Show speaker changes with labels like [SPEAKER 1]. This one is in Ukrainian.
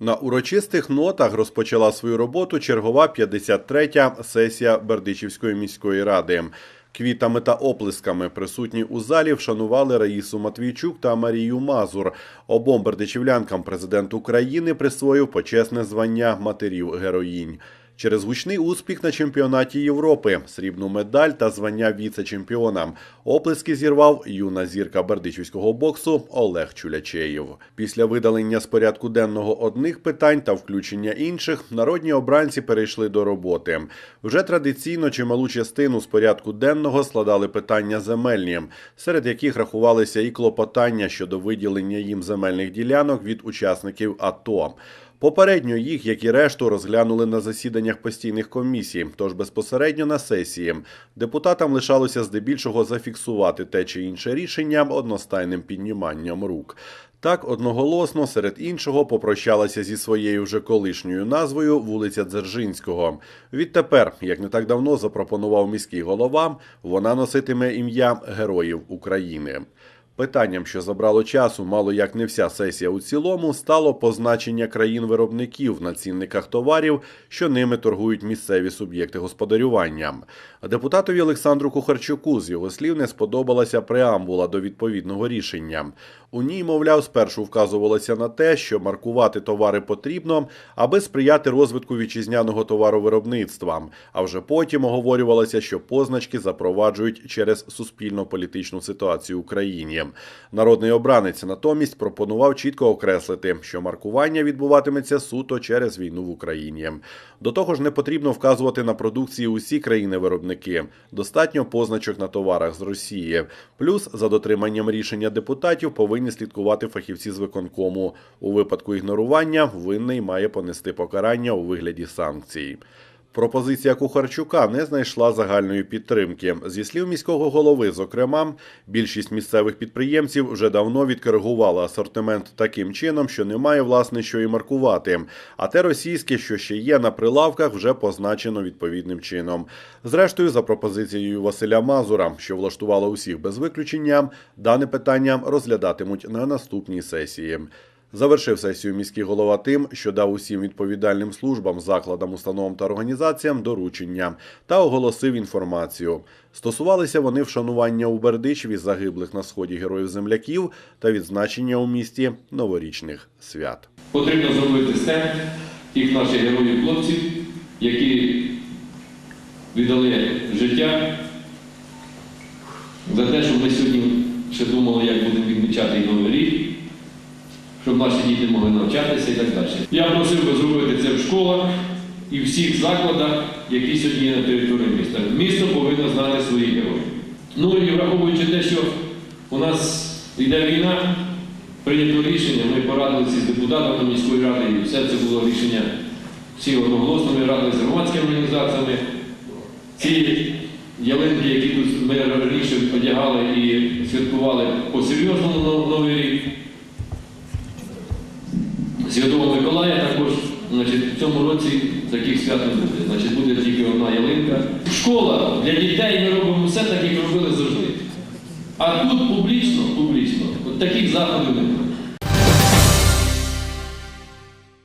[SPEAKER 1] На урочистих нотах розпочала свою роботу чергова 53-я сесія Бердичівської міської ради. Квітами та оплесками присутні у залі вшанували Раїсу Матвійчук та Марію Мазур. Обом бердичівлянкам президент України присвоїв почесне звання матерів героїнь. Через гучний успіх на чемпіонаті Європи, срібну медаль та звання віце-чемпіона. Оплески зірвав юна зірка бердичівського боксу Олег Чулячеєв. Після видалення з порядку денного одних питань та включення інших, народні обранці перейшли до роботи. Вже традиційно чималу частину з порядку денного складали питання земельні, серед яких рахувалися і клопотання щодо виділення їм земельних ділянок від учасників АТО. Попередньо їх, як і решту, розглянули на засіданнях постійних комісій, тож безпосередньо на сесії. Депутатам лишалося здебільшого зафіксувати те чи інше рішення одностайним підніманням рук. Так, одноголосно, серед іншого, попрощалася зі своєю вже колишньою назвою вулиця Дзержинського. Відтепер, як не так давно запропонував міський голова, вона носитиме ім'я Героїв України. Питанням, що забрало часу, мало як не вся сесія у цілому, стало позначення країн-виробників на цінниках товарів, що ними торгують місцеві суб'єкти господарювання. Депутатові Олександру Кухарчуку з його слів не сподобалася преамбула до відповідного рішення. У ній, мовляв, спершу вказувалося на те, що маркувати товари потрібно, аби сприяти розвитку вітчизняного товаровиробництва. А вже потім оговорювалося, що позначки запроваджують через суспільно-політичну ситуацію в Україні. Народний обранець натомість пропонував чітко окреслити, що маркування відбуватиметься суто через війну в Україні. До того ж, не потрібно вказувати на продукції усі країни-виробники. Достатньо позначок на товарах з Росії. Плюс за дотриманням рішення депутатів повинні слідкувати фахівці з виконкому. У випадку ігнорування винний має понести покарання у вигляді санкцій. Пропозиція Кухарчука не знайшла загальної підтримки. Зі слів міського голови, зокрема, більшість місцевих підприємців вже давно відкоригували асортимент таким чином, що немає власне що і маркувати. А те російське, що ще є на прилавках, вже позначено відповідним чином. Зрештою, за пропозицією Василя Мазура, що влаштувало усіх без виключення, дане питання розглядатимуть на наступній сесії. Завершив сесію міський голова тим, що дав усім відповідальним службам, закладам, установам та організаціям доручення та оголосив інформацію. Стосувалися вони вшанування у Бердичеві загиблих на сході героїв земляків та відзначення у місті новорічних свят.
[SPEAKER 2] Потрібно зробити стенд тих наших героїв хлопців, які віддали життя за те, щоб ми сьогодні ще думали, як будемо відмічати і новий рік, щоб наші діти могли навчатися і так далі. Я просив би зробити це в школах і всіх закладах, які сьогодні на території міста. Місто повинно знати своїх героїв. Ну і враховуючи те, що у нас йде війна, прийнято рішення, ми порадилися з депутатами міської ради, і все це було рішення всі одноголосно, ми радилися з громадськими організаціями. Ці ялинки, які тут ми раніше одягали і святкували по-серйозному Новий рік. Святого Миколая також значить, в цьому році таких свят не буде. Значить, буде тільки одна ялинка. Школа для дітей ми робимо все так, як робили завжди. А тут публічно, публічно, от таких заходів немає.